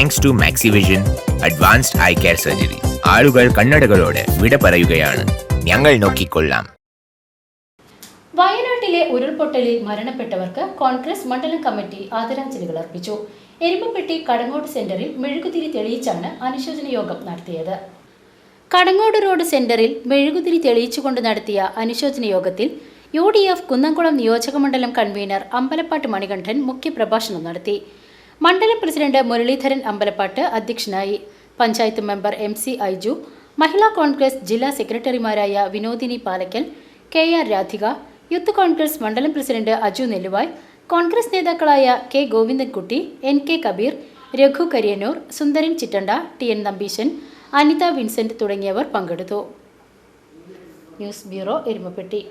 Thanks to Maxivision advanced eye care surgery ആളുകൾ കണ്ണടകളോട് വിട പറയുകയാണ്. ഞങ്ങൾ നോക്കിക്കൊള്ളാം. വയനാട്ടിലെ ഉരുൾപൊട്ടലിൽ മരണപ്പെട്ടവർക്ക് കോൺഗ്രസ് മണ്ഡലം കമ്മിറ്റി ആദരാഞ്ജലികൾ അർപ്പിച്ചു. എരുമപ്പെട്ടി കടങ്ങോട് സെന്ററിൽ മെഴുകുതിരി തെളിയിച്ചാണ് അനുശോചന യോഗം നടത്തിയത്. കടങ്ങോട് റോഡ് സെന്ററിൽ മെഴുകുതിരി തെളിയിച്ചുകൊണ്ട് നടത്തിയ അനുശോചന യോഗത്തിൽ യു ഡി എഫ് കുന്നംകുളം നിയോജകമണ്ഡലം കൺവീനർ അമ്പലപ്പാട്ട് മണികണ്ഠൻ മുഖ്യപ്രഭാഷണം നടത്തി. മണ്ഡലം പ്രസിഡന്റ് മുരളീധരൻ അമ്പലപ്പാട്ട് അധ്യക്ഷനായി panchayat member M C Aiju Mahila Congress ജില്ലാ സെക്രട്ടറിമാരായ Vinodini Palakkal K R Radhika youth Congress മണ്ഡലം പ്രസിഡന്റ് അജു നെല്ലുവായ് കോൺഗ്രസ് നേതാക്കളായ K Govindankutty N K Kabeer Raghu Kariyannur Sundaran Chittanda T N Nambeesan Anitha Vincent തുടങ്ങിയവർ പങ്കെടുത്തു. News bureau Erumapetty.